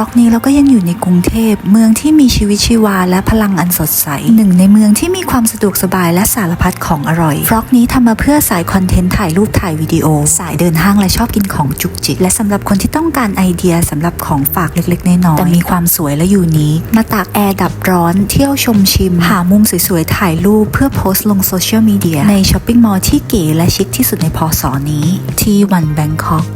รอกนี้เราก็ยังอยู่ในกรุงเทพ เมืองที่มีชีวิตชีวาและพลังอันสดใส หนึ่งในเมืองที่มีความสะดวกสบายและสารพัดของอร่อยฟรอกนี้ทำมาเพื่อสายคอนเทนต์ถ่ายรูปถ่ายวิดีโอ สายเดินห้างและชอบกินของจุกจิกและสำหรับคนที่ต้องการไอเดียสำหรับของฝากเล็กๆน้อยๆแต่มีความสวยและอยู่นิคมาตากแอร์ดับร้อน เที่ยวชมชิม หามุมสวยๆถ่ายรูปเพื่อโพสต์ลงโซเชียลมีเดียในช้อปปิ้งมอลล์ที่เก๋และชิคที่สุดในพศนี้ ที่วันแบงคอก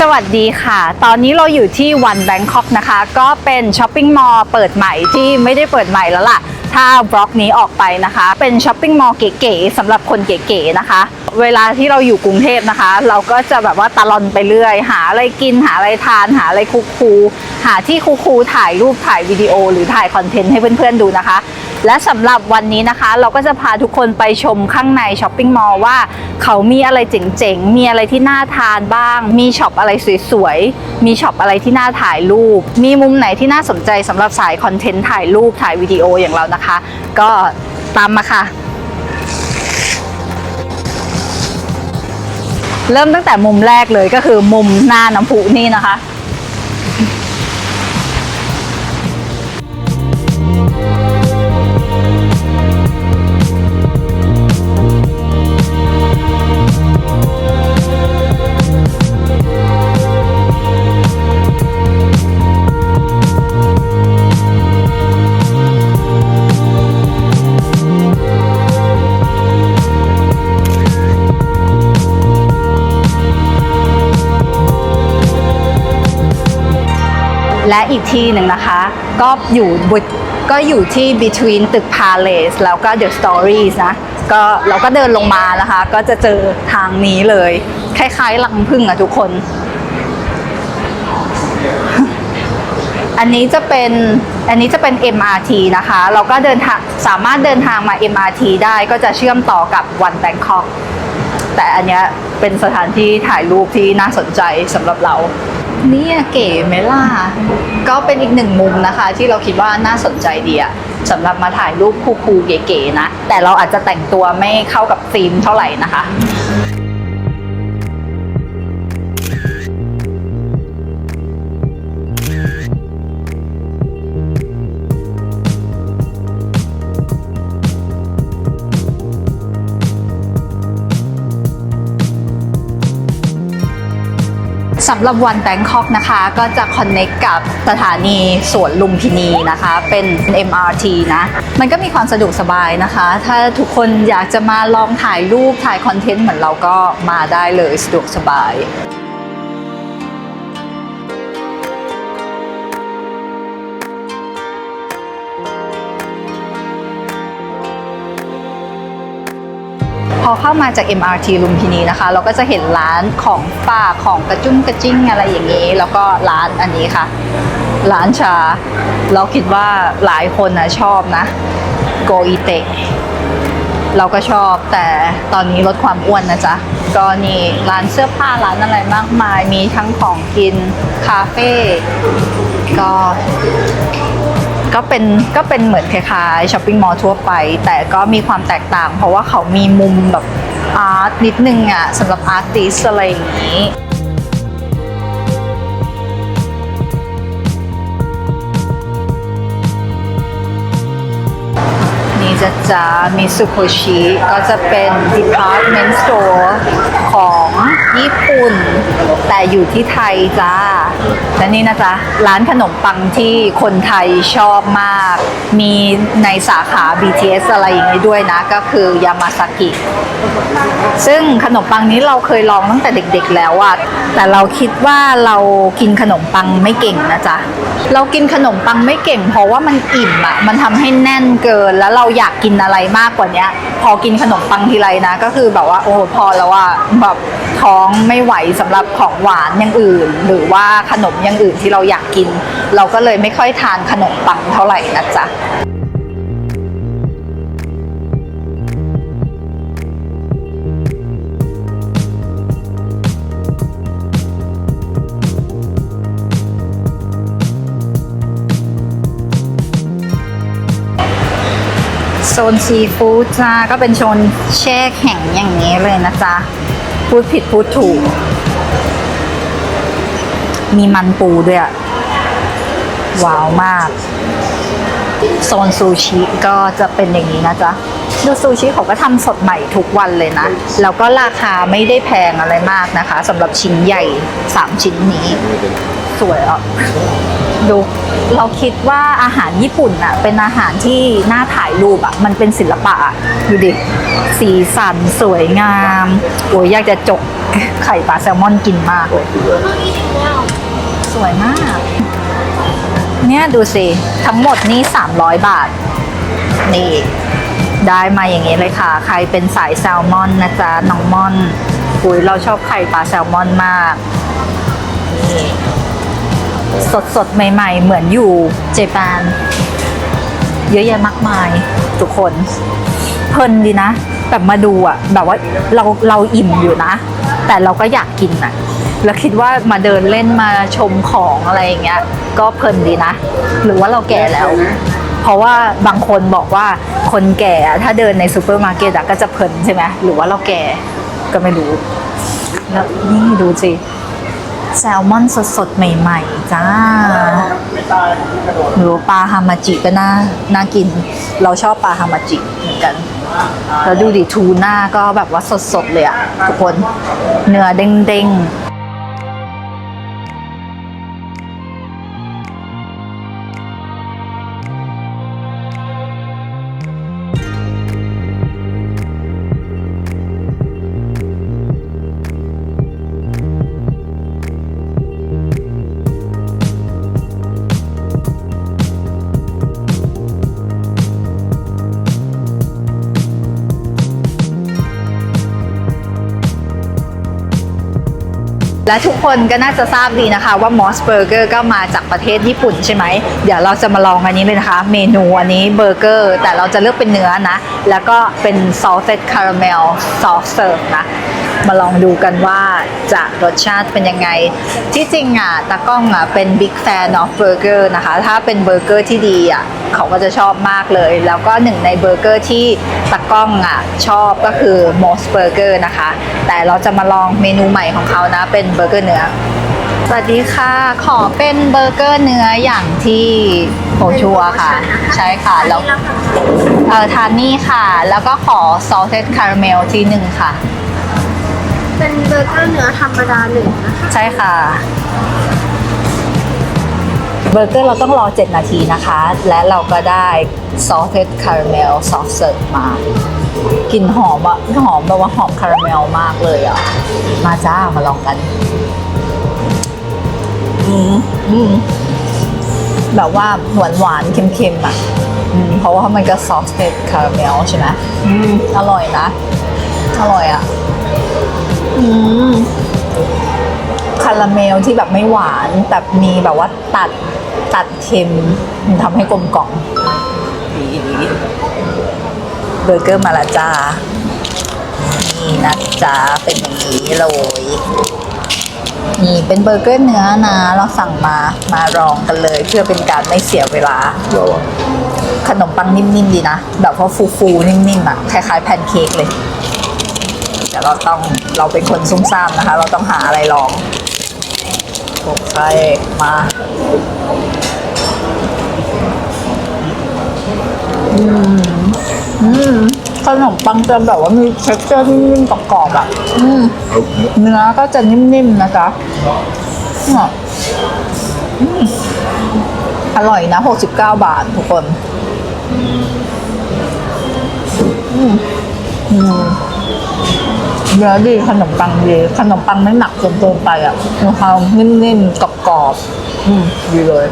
สวัสดีค่ะ ตอนนี้เราอยู่ที่วันแบงคอกนะคะ ก็เป็นช้อปปิ้งมอลล์เปิดใหม่ที่ไม่ได้เปิดใหม่แล้วล่ะ ถ้าบล็อกนี้ออกไปนะคะ เป็นช้อปปิ้งมอลล์เก๋ๆสำหรับคนเก๋ๆนะคะ เวลาที่เราอยู่กรุงเทพนะคะ เราก็จะแบบว่าตะลอนไปเรื่อย หาอะไรกินหาอะไรทาน หาอะไรคูลๆหาที่คูลๆถ่ายรูปถ่ายวิดีโอหรือถ่ายคอนเทนต์ให้เพื่อนๆดูนะคะ และสำหรับวันนี้นะคะ เราก็จะพาทุกคนไปชมข้างในช้อปปิ้งมอลล์ว่าเขามีอะไรเจ๋งๆ มีอะไรที่น่าทานบ้าง มีช็อปอะไรสวยๆ มีช็อปอะไรที่น่าถ่ายรูป มีมุมไหนที่น่าสนใจสำหรับสายคอนเทนต์ถ่ายรูปถ่ายวิดีโออย่างเรานะคะ ก็ตามมาค่ะ เริ่มตั้งแต่มุมแรกเลยก็คือมุมหน้าน้ำพุนี่นะคะ และอีกที่หนึ่งนะคะ ก็อยู่บนก็อยู่ที่ between ตึก Palace แล้วก็ The Stories นะก็เราก็เดินลงมานะคะ ก็จะเจอทางนี้เลย คล้ายๆลังพึ่งอะทุกคน อันนี้จะเป็นอันนี้จะเป็น MRT นะคะ เราก็เดินทางสามารถเดินทางมา MRT ได้ก็จะเชื่อมต่อกับวันแบงคอกแต่อันเนี้ยเป็นสถานที่ถ่ายรูปที่น่าสนใจสำหรับเรา เนี่ยเก๋ไหมล่ะก็เป็นอีกหนึ่งมุมนะคะ ที่เราคิดว่าน่าสนใจดีอะสำหรับมาถ่ายรูปคูลๆเก๋ๆนะ แต่เราอาจจะแต่งตัวไม่เข้ากับธีมเท่าไหร่นะคะำหรับวันแบงคอกนะคะ ก็จะคอนเน c t กับสถานีสวนลุมพินีนะคะ เป็น MRT นะ มันก็มีความสะดวกสบายนะคะ ถ้าทุกคนอยากจะมาลองถ่ายรูปถ่ายคอนเทนต์เหมือนเราก็มาได้เลยสะดวกสบาย เข้ามาจาก MRT ลุมพินีนะคะ เราก็จะเห็นร้านของฝากของกระจุ้งกระจิ้งอะไรอย่างนี้ แล้วก็ร้านอันนี้ค่ะ ร้านชา เราคิดว่าหลายคนนะชอบนะ โกอิเตะเราก็ชอบแต่ตอนนี้ลดความอ้วนนะจ๊ะ ก็นี่ร้านเสื้อผ้าร้านอะไรมากมาย มีทั้งของกิน คาเฟ่ก็ ก็เป็นก็เป็นเหมือนคล้ายๆช้อปปิ้งมอลล์ทั่วไป แต่ก็มีความแตกต่าง เพราะว่าเขามีมุมแบบอาร์ตนิดนึงอะสำหรับอาร์ติสอะไรอย่างนี้นี่จะจะมิสุโ o ชิก็จะเป็น department store ของ ญี่ปุ่น แต่อยู่ที่ไทยจ้าและนี่นะจ๊ะ ร้านขนมปังที่คนไทยชอบมาก มีในสาขา BTS อะไรอย่างนี้ด้วยนะ ก็คือยามาซากิ ซึ่งขนมปังนี้เราเคยลองตั้งแต่เด็กๆแล้วอะแต่เราคิดว่าเรากินขนมปังไม่เก่งนะจ๊ะ เรากินขนมปังไม่เก่ง เพราะว่ามันอิ่มอะมันทำให้แน่นเกิน แล้วเราอยากกินอะไรมากกว่านี้พอกินขนมปังทีไรนะ ก็คือแบบว่าโอ้พอแล้วอะแบบท้องไม่ไหวสำหรับของหวานอย่างอื่น หรือว่าขนมอย่างอื่นที่เราอยากกิน เราก็เลยไม่ค่อยทานขนมปังเท่าไหร่นะจ๊ะโซนซีฟู้ดจ้าก็เป็นโซนแช่แข็งอย่างนี้เลยนะจ๊ะ พูดผิดพูดถูก มีมันปูด้วยอะว้าวมาก โซนซูชิก็จะเป็นอย่างนี้นะจ๊ะ ดูซูชิเขาก็ทำสดใหม่ทุกวันเลยนะ แล้วก็ราคาไม่ได้แพงอะไรมากนะคะสำหรับชิ้นใหญ่ 3 ชิ้นนี้ สวยอะ ดูเราคิดว่าอาหารญี่ปุ่นอะเป็นอาหารที่น่าถ่ายรูปอะมันเป็นศิลปะอะดูดิ สีสันสวยงามโอ้ยอยากจะจกไข่ปลาแซลมอนกินมากเลย สวยมาก เนี่ยดูสิ ทั้งหมดนี่ 300 บาท นี่ ได้มาอย่างนี้เลยค่ะ ใครเป็นสายแซลมอนนะจ๊ะน้องม่อนอุ้ยเราชอบไข่ปลาแซลมอนมากนี่ สดสดใหม่ ๆ เหมือนอยู่เจแปนเยอะแยะมากมายทุกคน เพลินดีนะ แบบมาดูอะแบบว่าเราเราอิ่มอยู่นะ แต่เราก็อยากกินอะแล้วคิดว่ามาเดินเล่นมาชมของอะไรอย่างเงี้ย ก็เพลินดีนะ หรือว่าเราแก่แล้ว เพราะว่าบางคนบอกว่าคนแก่ถ้าเดินในซูเปอร์มาร์เก็ตอะก็จะเพลินใช่ไหมหรือว่าเราแก่ก็ไม่รู้ แล้วนี่ดูสิ แซลมอนสดๆ ใหม่ๆ จ้าหรือปลาฮามาจิก็น่าน่ากิน เราชอบปลาฮามาจิเหมือนกัน แล้วดูดิทูน่าก็แบบว่าสดๆ เลยอะทุกคน เนื้อเด้งๆ และทุกคนก็น่าจะทราบดีนะคะว่ามอสเบอร์เกอร์ก็มาจากประเทศญี่ปุ่นใช่ไหม เดี๋ยวเราจะมาลองอันนี้เลยนะคะ เมนูอันนี้เบอร์เกอร์แต่เราจะเลือกเป็นเนื้อนะ แล้วก็เป็นซอสเซตคาราเมลซอสเสิร์ฟนะ มาลองดูกันว่าจะรสชาติเป็นยังไง ที่จริงอะตากล้องอะเป็น big fan of burger นะคะ ถ้าเป็นเบอร์เกอร์ที่ดีอะเขาก็จะชอบมากเลย แล้วก็หนึ่งในเบอร์เกอร์ที่ตากล้องอะชอบก็คือ Mos Burger นะคะ แต่เราจะมาลองเมนูใหม่ของเขานะ เป็นเบอร์เกอร์เนื้อสวัสดีค่ะ ขอเป็นเบอร์เกอร์เนื้ออย่างที่โฮชัวค่ะ ใช่ค่ะ แล้วเออทานนี่ค่ะ แล้วก็ขอ salted caramel ที่หนึ่งค่ะ เป็นเบอร์เกอร์เนื้อธรรมดาหนึ่งนะคะใช่ค่ะ เบอร์เกอร์เราต้องรอ 7 นาทีนะคะ และเราก็ได้ salted caramel soft serve มากลิ่นหอมอะหอมแบบว่าหอมคาราเมลมากเลยอะมาจ้ามาลองกัน อืมอืมแบบว่าหวานหวานเค็มๆอะอเพราะว่ามันก็ salted caramel ใช่ไหมอืมอร่อยนะ อร่อยอะ อืมคาราเมลที่แบบไม่หวาน แต่มีแบบว่าตัดตัดเค็มมันทำให้กลมกล่อมเบอร์เกอร์มาละจ้านี่นะจ้าเป็นอย่างนี้เลยนี่เป็นเบอร์เกอร์เนื้อนะ เราสั่งมามาลองกันเลย เพื่อเป็นการไม่เสียเวลา ขนมปังนิ่มๆดีนะ แบบว่าฟูๆนิ่มๆอะ คล้ายๆแพนเค้กเลย แต่เราต้องเราเป็นคนซุ่มซ่ามนะคะ เราต้องหาอะไรลองโอเคมาอืมอืมขนมปังจะแบบว่ามีเท็กเจอร์นิ่มๆกรอบๆอะอืมเนื้อก็จะนิ่มๆนะจ๊ะเนี่ยอืมอร่อยนะ 69 บาททุกคน อืมอืม เนื้อดีขนมปังดีขนมปังไม่หนักจนเกินไปอะมีความนิ่มๆกรอบๆอืมดีเลย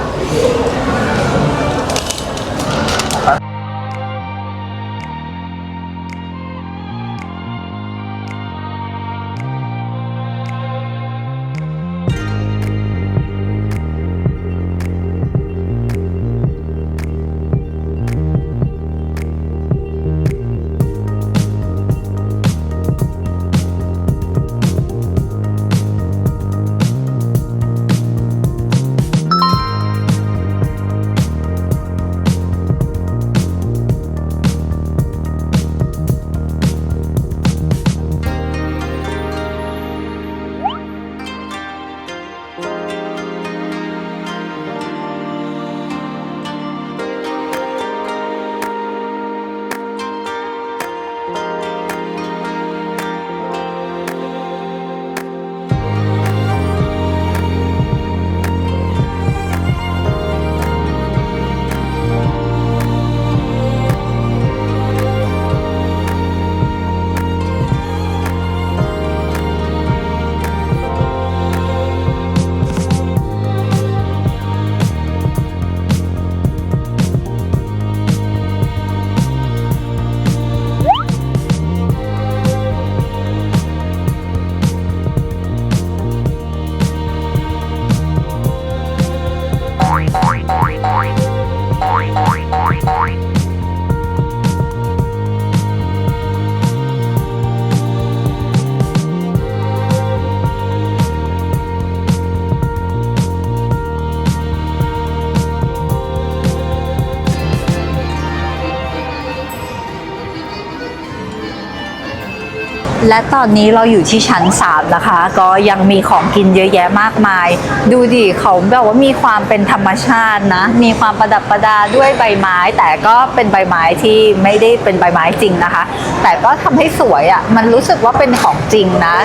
และตอนนี้เราอยู่ที่ชั้น 3 นะคะ ก็ยังมีของกินเยอะแยะมากมาย ดูดิเขาแบบว่ามีความเป็นธรรมชาตินะ มีความประดับประดาด้วยใบไม้ แต่ก็เป็นใบไม้ที่ไม่ได้เป็นใบไม้จริงนะคะ แต่ก็ทำให้สวยอะ่ะมันรู้สึกว่าเป็นของจริงนะ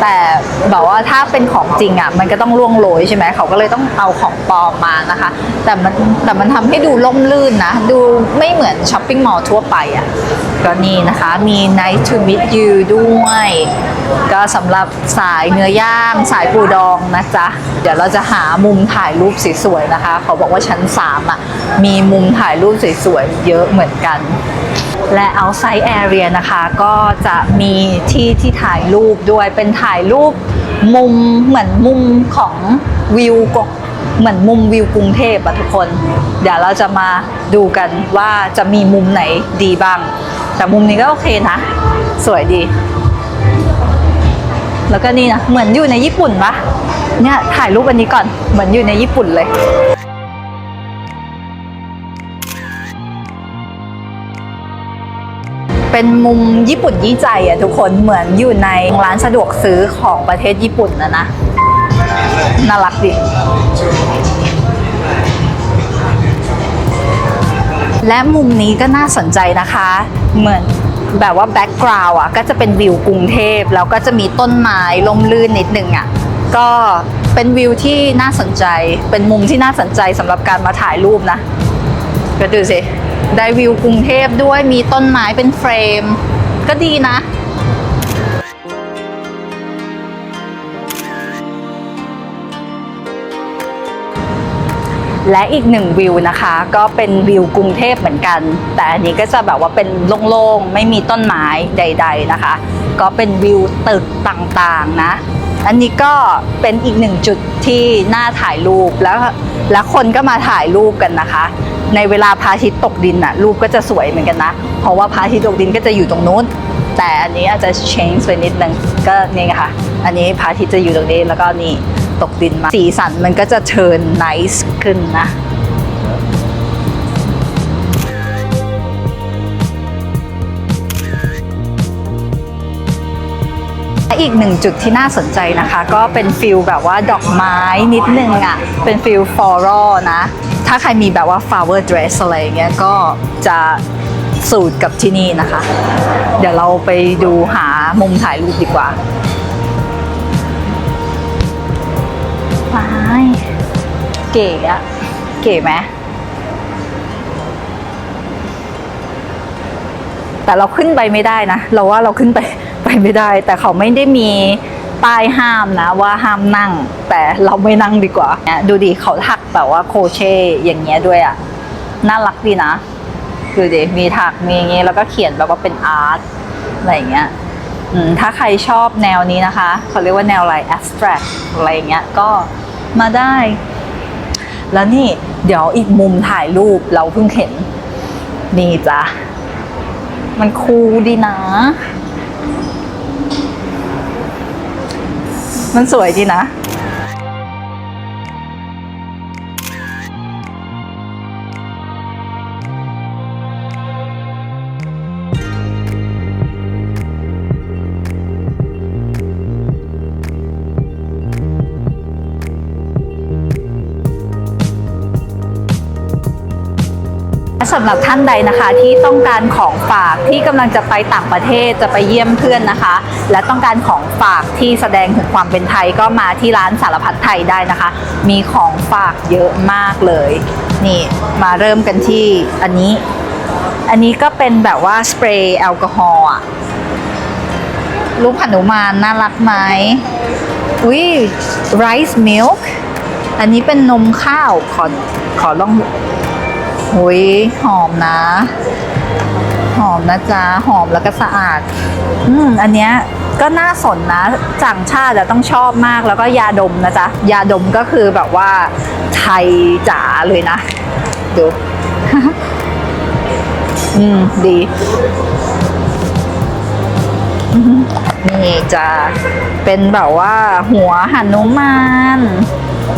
แต่แบบว่าถ้าเป็นของจริงอะ่ะมันก็ต้องล่วงโรยใช่ไหมเขาก็เลยต้องเอาของปลอมมานะคะ แต่มันแต่มันทำให้ดูล่มลื่นนะ ดูไม่เหมือนช้อปปิ้งมอลล์ทั่วไปอะ่ะก็นี่นะคะมี Night to meet you ด้วยก็สำหรับสายเนื้อย่างสายปูดองนะจ๊ะ เดี๋ยวเราจะหามุมถ่ายรูปสวยๆนะคะ เขาบอกว่าชั้น3อะมีมุมถ่ายรูปสวยๆเยอะเหมือนกัน และ outside area นะคะก็จะมีที่ที่ถ่ายรูปด้วยเป็นถ่ายรูปมุมเหมือนมุมของวิวกเหมือนมุมวิวกรุงเทพอะทุกคน เดี๋ยวเราจะมาดูกันว่าจะมีมุมไหนดีบ้าง แต่มุมนี้ก็โอเคนะ สวยดี แล้วก็นี่นะ เหมือนอยู่ในญี่ปุ่นปะเนี่ยถ่ายรูปอันนี้ก่อน เหมือนอยู่ในญี่ปุ่นเลยเป็นมุมญี่ปุ่นยี่ใจอะทุกคนเหมือนอยู่ในร้านสะดวกซื้อของประเทศญี่ปุ่นนะนะน่ารักดิและมุมนี้ก็น่าสนใจนะคะ เหมือน แบบว่าแบ็กกราวด์อะก็จะเป็นวิวกรุงเทพแล้วก็จะมีต้นไม้ลมลื่นนิดนึงอะก็เป็นวิวที่น่าสนใจ เป็นมุมที่น่าสนใจสำหรับการมาถ่ายรูปนะก็ดูสิ ได้วิวกรุงเทพด้วยมีต้นไม้เป็นเฟรม ก็ดีนะ และอีกหนึ่งวิวนะคะ ก็เป็นวิวกรุงเทพเหมือนกัน แต่อันนี้ก็จะแบบว่าเป็นโล่งๆ ไม่มีต้นไม้ใด ๆนะคะ ก็เป็นวิวตึกต่างๆนะ อันนี้ก็เป็นอีกหนึ่งจุดที่น่าถ่ายรูปแล้วแล้วคนก็มาถ่ายรูปกันนะคะ ในเวลาพระอาทิตย์ตกดินน่ะรูปก็จะสวยเหมือนกันนะ เพราะว่าพระอาทิตย์ตกดินก็จะอยู่ตรงนู้น แต่อันนี้อาจจะ change ไปนิดนึงก็นี่ไงค่ะอันนี้พระอาทิตย์จะอยู่ตรงนี้แล้วก็นี่ ตกดินมา สีสันมันก็จะเทิร์น nice ขึ้นนะและอีกหนึ่งจุดที่น่าสนใจนะคะ ก็เป็นฟิลแบบว่าดอกไม้นิดนึงอะ่ะ เป็นฟิลฟลอรัลนะ ถ้าใครมีแบบว่า flower dress อะไรอย่างเงี้ยก็จะสูตรกับที่นี่นะคะ เดี๋ยวเราไปดูหามุมถ่ายรูปดีกว่า ไปเก๋อะเก๋ไหมแต่เราขึ้นไปไม่ได้นะ เราว่าเราขึ้นไปไปไม่ได้ แต่เขาไม่ได้มีป้ายห้ามนะว่าห้ามนั่ง แต่เราไม่นั่งดีกว่าเนี่ยดูดิเขาถักแบบว่าโคเชต์อย่างเงี้ยด้วยอะ่ะน่ารักดีนะดูดิมีถักมีอย่างเงี้ยแล้วก็เขียนแบบว่าเป็นอาร์ตอะไรอย่างเงี้ยถ้าใครชอบแนวนี้นะคะ เขาเรียกว่าแนวอะไร abstract อะไรอย่างเงี้ยก็ มาได้ แล้วนี่เดี๋ยวอีกมุมถ่ายรูปเราเพิ่งเห็น นี่จ้ะ มันคูลดีนะ มันสวยดีนะ สำหรับท่านใดนะคะที่ต้องการของฝากที่กำลังจะไปต่างประเทศจะไปเยี่ยมเพื่อนนะคะ และต้องการของฝากที่แสดงถึงความเป็นไทยก็มาที่ร้านสารพัดไทยได้นะคะ มีของฝากเยอะมากเลย นี่มาเริ่มกันที่อันนี้ อันนี้ก็เป็นแบบว่าสเปรย์แอลกอฮอล์อะรูปหนุมานน่ารักไหมอุ้ยไรซ์มิลค์อันนี้เป็นนมข้าวขอขอลอง หุยหอมนะ หอมนะจ๊ะ หอมแล้วก็สะอาด อืม อันเนี้ยก็น่าสนนะจ่างชาติอะต้องชอบมากแล้วก็ยาดมนะจ๊ะ ยาดมก็คือแบบว่าไทยจ๋าเลยนะ ดู อืม ดีนี่จะเป็นแบบว่าหัวหนุมาน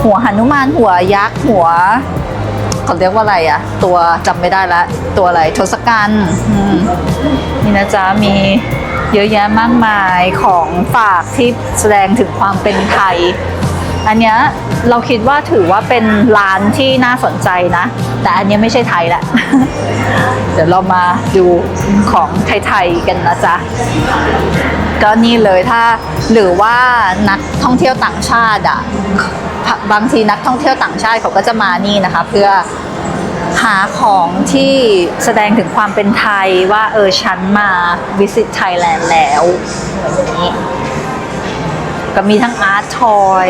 หัวหนุมานหัวยักษ์หัว เขาเรียกว่าอะไรอะตัวจำไม่ได้ละ ตัวอะไรทศกัณฐ์มนี่นะจ๊ะมีเยอะแยะมากมายของฝากที่แสดงถึงความเป็นไทย อันเนี้ยเราคิดว่าถือว่าเป็นร้านที่น่าสนใจนะ แต่อันนี้ไม่ใช่ไทยแหละ เดี๋ยวเรามาดูของไทยๆกันนะจ๊ะก็นี่เลยถ้าหรือว่านักท่องเที่ยวต่างชาติอะ บางทีนักท่องเที่ยวต่างชาติเขาก็จะมานี่นะคะ เพื่อหาของที่แสดงถึงความเป็นไทยว่าเออฉันมาวิสิตไทยแลนด์แล้วอย่างนี้ก็มีทั้งอาร์ตทอย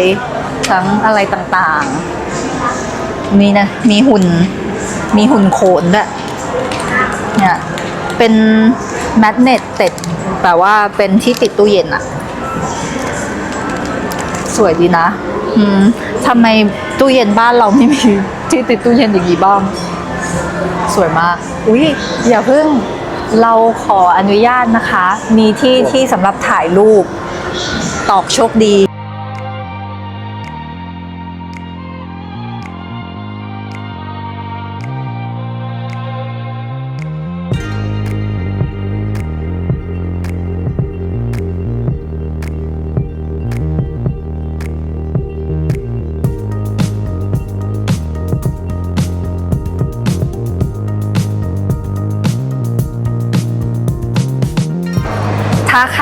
ทั้งอะไรต่างๆ มีนะมีหุ่น มีหุ่นโขนด้วยเนี่ยเป็นแมกเนตติดแบบว่าเป็นที่ติดตู้เย็นอะสวยดีนะ อืม ทำไมตู้เย็นบ้านเราไม่มีที่ติดตู้เย็นอย่างนี้บ้าง สวยมาก อุ้ยอย่าเพิ่งเราขออนุญาตนะคะ มีที่ที่สำหรับถ่ายรูป ตอบโชคดี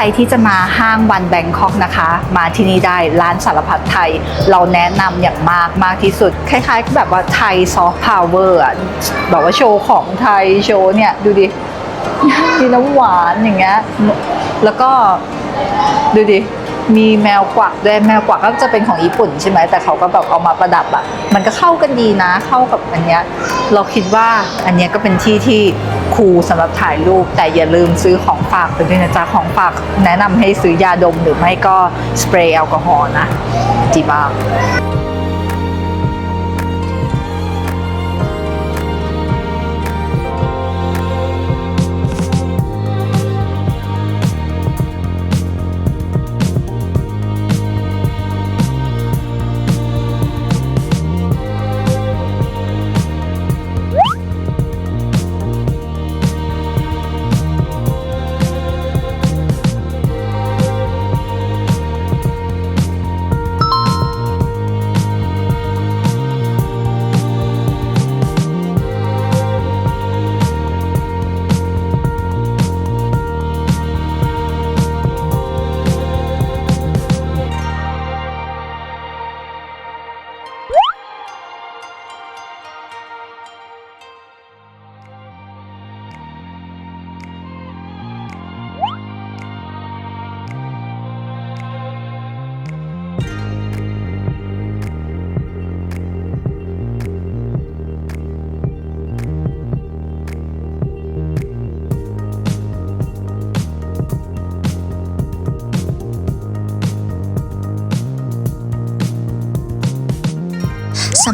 รที่จะมาห้างวันแบงคอกนะคะ มาที่นี่ได้ร้านสารพัดไทย เราแนะนำอย่างมากมากที่สุด คล้ายๆแบบว่าไทยซอฟต์พาวเวอร์อะแบบว่าโชว์ของไทยโชว์เนี่ย ดูดิมีน้ำหวานอย่างเงี้ยแล้วก็ดูดิ มีแมวกวักด้วยแมวกวักก็จะเป็นของญี่ปุ่นใช่ไหมแต่เขาก็แบบเอามาประดับอะมันก็เข้ากันดีนะเข้ากับอันเนี้ยเราคิดว่าอันเนี้ยก็เป็นที่ที่คูลสำหรับถ่ายรูป แต่อย่าลืมซื้อของฝากไปด้วยนะจ๊ะของฝากแนะนำให้ซื้อยาดมหรือไม่ก็สเปรย์แอลกอฮอล์นะจีบ้า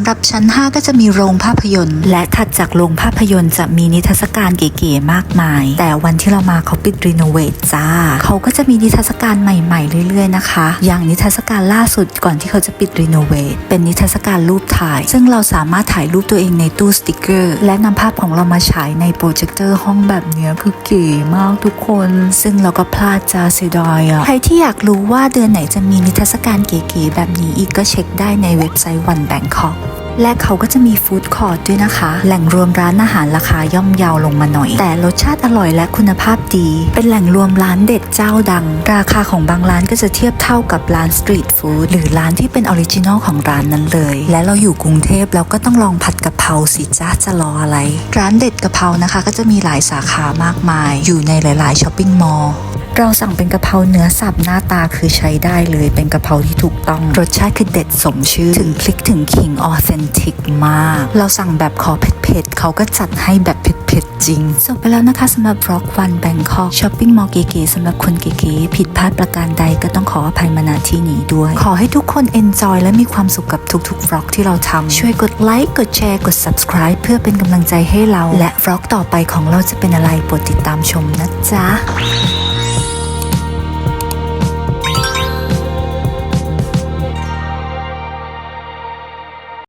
รับชั้น 5 ก็จะมีโรงภาพยนตร์ และถัดจากโรงภาพยนตร์จะมีนิทรรศการเก๋ๆมากมาย แต่วันที่เรามาเขาปิดรีโนเวทจ้า เขาก็จะมีนิทรรศการใหม่ๆ เรื่อยๆนะคะ อย่างนิทรรศการล่าสุดก่อนที่เขาจะปิดรีโนเวทเป็นนิทรรศการรูปถ่าย ซึ่งเราสามารถถ่ายรูปตัวเองในตู้สติกเกอร์ และนำภาพของเรามาฉายในโปรเจคเตอร์ห้องแบบเนี้ยคือเก๋มากทุกคน ซึ่งเราก็พลาดจ้าเสียดายอะใครที่อยากรู้ว่าเดือนไหนจะมีนิทรรศการเก๋ๆแบบนี้อีกก็เช็คได้ในเว็บไซต์วันแบงคอก และเขาก็จะมีฟู้ดคอร์ทด้วยนะคะ แหล่งรวมร้านอาหารราคาย่อมเยาวลงมาหน่อย แต่รสชาติอร่อยและคุณภาพดี เป็นแหล่งรวมร้านเด็ดเจ้าดัง ราคาของบางร้านก็จะเทียบเท่ากับร้านสตรีทฟู้ดหรือร้านที่เป็นออริจินอลของร้านนั้นเลย และเราอยู่กรุงเทพเราก็ต้องลองผัดกะเพราสิจ้าจะรออะไร ร้านเด็ดกะเพรานะคะ ก็จะมีหลายสาขามากมาย อยู่ในหลาย ๆช้อปปิ้งมอลล์ เราสั่งเป็นกะเพราเนื้อสับหน้าตาคือใช้ได้เลยเป็นกะเพราที่ถูกต้อง รสชาติคือเด็ดสมชื่อ ถึงพลิกถึงขิงออเซนติกมาก เราสั่งแบบขอเผ็ดๆเขาก็จัดให้แบบเผ็ดๆจริงจบไปแล้วนะคะสำหรับบล็อกวันแบงคอกช้อปปิ้งมอลล์เก๋ๆสำหรับคนเก๋ๆผิดพลาดประการใดก็ต้องขออภัยมาณที่นี้ด้วย ขอให้ทุกคน enjoy และมีความสุขกับทุกๆบล็อกที่เราทำช่วยกดไลค์กดแชร์กด subscribe เพื่อเป็นกำลังใจให้เรา และบล็อกต่อไปของเราจะเป็นอะไรโปรดติดตามชมนะจ๊ะ